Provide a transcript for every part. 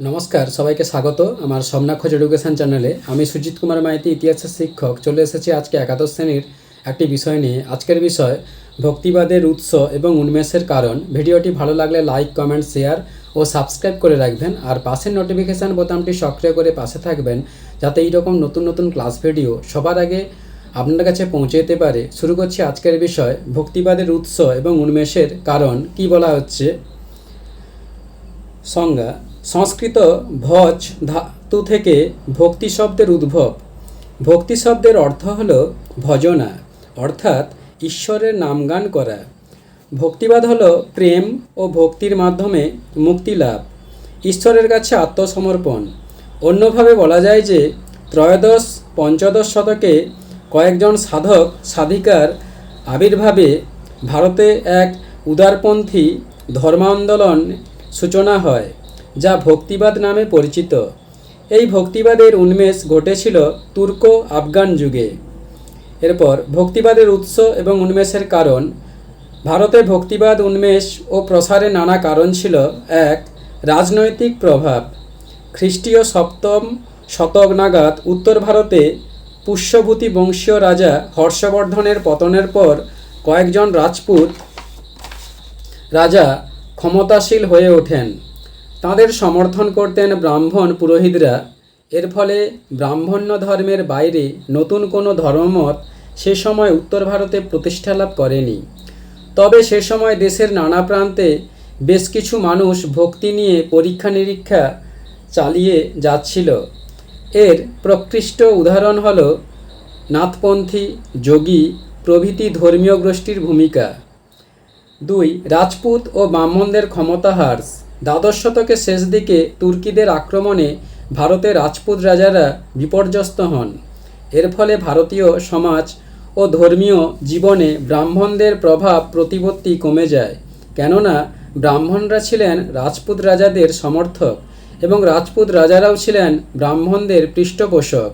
নমস্কার, সবাইকে স্বাগত আমার সোমনাথ এডুকেশন চ্যানেলে আমি সুজিত কুমার মাইতি, ইতিহাসের শিক্ষক। চলে এসেছি আজকে একাদশ শ্রেণির একটি বিষয় নিয়ে। আজকের বিষয়, ভক্তিবাদের উৎস এবং উন্মেষের কারণ। ভিডিওটি ভালো লাগলে লাইক কমেন্ট শেয়ার ও সাবস্ক্রাইব করে রাখবেন। আর পাশের নোটিফিকেশান বোতামটি সক্রিয় করে পাশে থাকবেন, যাতে এইরকম নতুন নতুন ক্লাস ভিডিও সবার আগে আপনার কাছে পৌঁছে যেতে পারে। শুরু করছি আজকের বিষয়, ভক্তিবাদের উৎস এবং উন্মেষের কারণ। কি বলা হচ্ছে? সংজ্ঞা সংস্কৃত ভজ ধাতু থেকে ভক্তি শব্দের উদ্ভব। ভক্তি শব্দের অর্থ হল ভজনা, অর্থাৎ ঈশ্বরের নামগান করা। ভক্তিবাদ হল প্রেম ও ভক্তির মাধ্যমে মুক্তি লাভ, ঈশ্বরের কাছে আত্মসমর্পণ। অন্যভাবে বলা যায় যে ত্রয়োদশ, পঞ্চদশ শতকে কয়েকজন সাধক, সাধিকার আবির্ভাবে ভারতে এক উদারপন্থী ধর্মান্দোলন সূচনা হয়। যা ভক্তিবাদ নামে পরিচিত। এই ভক্তিবাদের উন্মেষ ঘটেছিল তুর্ক আফগান যুগে। এরপর ভক্তিবাদের উৎস এবং উন্মেষের কারণ। ভারতে ভক্তিবাদ উন্মেষ ও প্রসারে নানা কারণ ছিল। এক, রাজনৈতিক প্রভাব। খ্রিস্টীয় সপ্তম শতক নাগাদ উত্তর ভারতে পুষ্যভূতি বংশীয় রাজা হর্ষবর্ধনের পতনের পর কয়েকজন রাজপুত রাজা ক্ষমতাশীল হয়ে ওঠেন। তাদের সমর্থন করতেন ব্রাহ্মণ পুরোহিতরা। এর ফলে ব্রাহ্মণ্য ধর্মের বাইরে নতুন কোনো ধর্মমত সে সময় উত্তর ভারতে প্রতিষ্ঠা লাভ করেনি। তবে সে সময় দেশের নানা প্রান্তে বেশ কিছু মানুষ ভক্তি নিয়ে পরীক্ষা নিরীক্ষা চালিয়ে যাচ্ছিল। এর প্রকৃষ্ট উদাহরণ হল নাথপন্থী যোগী প্রভৃতি ধর্মীয় গোষ্ঠীর ভূমিকা। দুই, রাজপুত ও ব্রাহ্মণদের ক্ষমতা হ্রাস। দ্বাদশ শতকের শেষ দিকে তুর্কিদের আক্রমণে ভারতের রাজপুত রাজারা বিপর্যস্ত হন। এর ফলে ভারতীয় সমাজ ও ধর্মীয় জীবনে ব্রাহ্মণদের প্রভাব প্রতিপত্তি কমে যায়। কেননা, ব্রাহ্মণরা ছিলেন রাজপুত রাজাদের সমর্থক এবং রাজপুত রাজারাও ছিলেন ব্রাহ্মণদের পৃষ্ঠপোষক।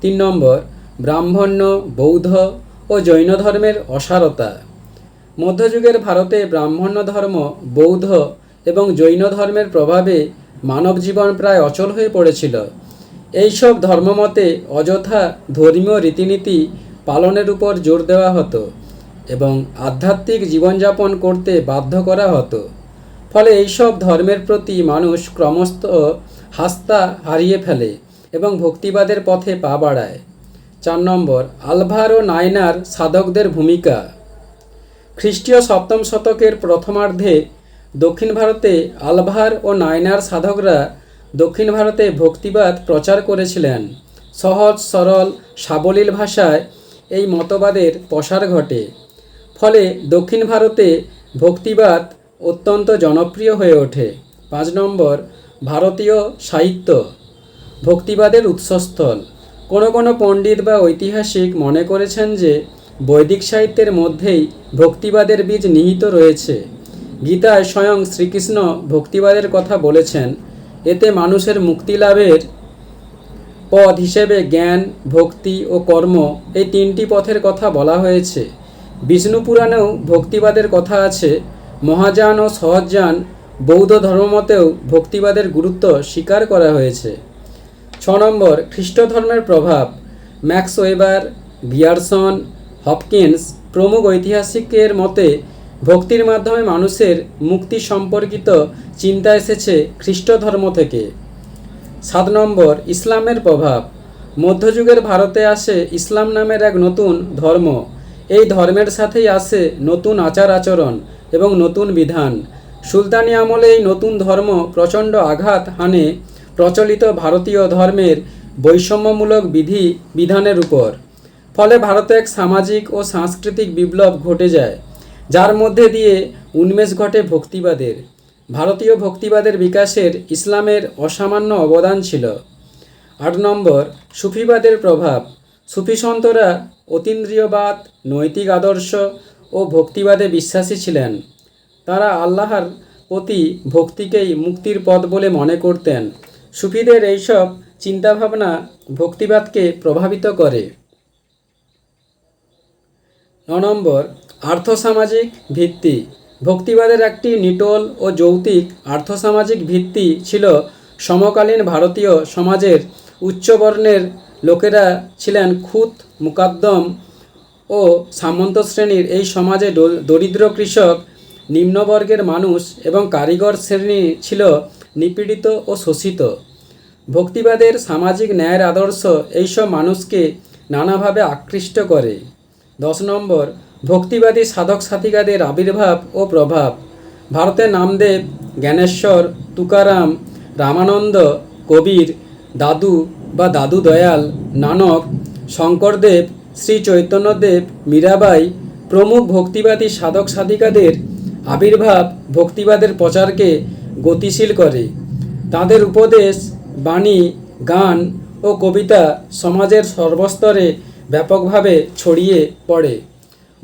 তিন নম্বর, ব্রাহ্মণ্য, বৌদ্ধ ও জৈন ধর্মের অসারতা। মধ্যযুগের ভারতে ব্রাহ্মণ্য ধর্ম বৌদ্ধ এবং জৈন ধর্মের প্রভাবে মানব জীবন প্রায় অচল হয়ে পড়েছিল। এইসব ধর্মমতে অযথা ধর্মীয় রীতিনীতি পালনের উপর জোর দেওয়া হতো এবং আধ্যাত্মিক জীবনযাপন করতে বাধ্য করা হতো। ফলে এইসব ধর্মের প্রতি মানুষ ক্রমশ হাস্তা হারিয়ে ফেলে এবং ভক্তিবাদের পথে পা বাড়ায়। চার নম্বর, আলভার ও নায়নার সাধকদের ভূমিকা। খ্রিস্টীয় সপ্তম শতকের প্রথমার্ধে দক্ষিণ ভারতে আলভার ও নায়নার সাধকরা দক্ষিণ ভারতে ভক্তিবাদ প্রচার করেছিলেন। সহজ, সরল, সাবলীল ভাষায় এই মতবাদের প্রসার ঘটে। ফলে দক্ষিণ ভারতে ভক্তিবাদ অত্যন্ত জনপ্রিয় হয়ে ওঠে। পাঁচ নম্বর, ভারতীয় সাহিত্য। ভক্তিবাদের উৎসস্থল। কোনো কোনো পণ্ডিত বা ঐতিহাসিক মনে করেছেন যে বৈদিক সাহিত্যের মধ্যেই ভক্তিবাদের বীজ নিহিত রয়েছে। গীতায় স্বয়ং শ্রীকৃষ্ণ ভক্তিবাদের কথা বলেছেন, এতে মানুষের মুক্তি লাভের পথ হিসেবে জ্ঞান, ভক্তি ও কর্ম এই তিনটি পথের কথা বলা হয়েছে। বিষ্ণু পুরাণেও ভক্তিবাদের কথা আছে। মহাযান ও সহজযান বৌদ্ধ ধর্মমতেও ভক্তিবাদের গুরুত্ব স্বীকার করা হয়েছে। ছ নম্বর খ্রিস্ট ধর্মের প্রভাব। ম্যাক্স ওয়েবার গিয়ারসন, হপকিন্স প্রমুখ ঐতিহাসিকের মতে ভক্তির মাধ্যমে মানুষের মুক্তি সম্পর্কিত চিন্তা এসেছে খ্রিস্ট ধর্ম থেকে। সাত নম্বর, ইসলামের প্রভাব। মধ্যযুগের ভারতে আসে ইসলাম নামের এক নতুন ধর্ম। এই ধর্মের সাথেই আসে নতুন আচার আচরণ এবং নতুন বিধান। সুলতানি আমলে এই নতুন ধর্ম প্রচণ্ড আঘাত হানে প্রচলিত ভারতীয় ধর্মের বৈষম্যমূলক বিধি বিধানের উপর। ফলে ভারতে এক সামাজিক ও সাংস্কৃতিক বিপ্লব ঘটে যায়। যার মধ্যে দিয়ে উন্মেষ ঘটে ভক্তিবাদের। ভারতীয় ভক্তিবাদের বিকাশের ইসলামের অসামান্য অবদান ছিল। আট নম্বর, সুফিবাদের প্রভাব। সুফি সন্তরা অতীন্দ্রিয়বাদ, নৈতিক আদর্শ ও ভক্তিবাদে বিশ্বাসী ছিলেন। তারা আল্লাহর প্রতি ভক্তিকেই মুক্তির পথ বলে মনে করতেন। সুফিদের এইসব চিন্তাভাবনা ভক্তিবাদকে প্রভাবিত করে। ন নম্বর আর্থসামাজিক ভিত্তি। ভক্তিবাদের একটি নিটোল ও যৌক্তিক আর্থসামাজিক ভিত্তি ছিল সমকালীন ভারতীয় সমাজের উচ্চবর্ণের লোকেরা ছিলেন খুত, মুকাদ্দম ও সামন্ত শ্রেণির এই সমাজে দরিদ্র কৃষক, নিম্নবর্গের মানুষ এবং কারিগর শ্রেণি ছিল নিপীড়িত ও শোষিত। ভক্তিবাদের সামাজিক ন্যায়ের আদর্শ এইসব মানুষকে নানাভাবে আকৃষ্ট করে। দশ নম্বর ভক্তিবাদী সাধক সাধিকাদের আবির্ভাব ও প্রভাব। ভারতে নামদেব, জ্ঞানেশ্বর, তুকারাম, রামানন্দ, কবির, দাদু বা দাদু দয়াল, নানক, শঙ্করদেব, শ্রী চৈতন্যদেব, মীরাবাই প্রমুখ ভক্তিবাদী সাধক সাধিকাদের আবির্ভাব ভক্তিবাদের প্রচারকে গতিশীল করে। তাদের উপদেশ, বাণী, গান ও কবিতা সমাজের সর্বস্তরে ব্যাপকভাবে ছড়িয়ে পড়ে।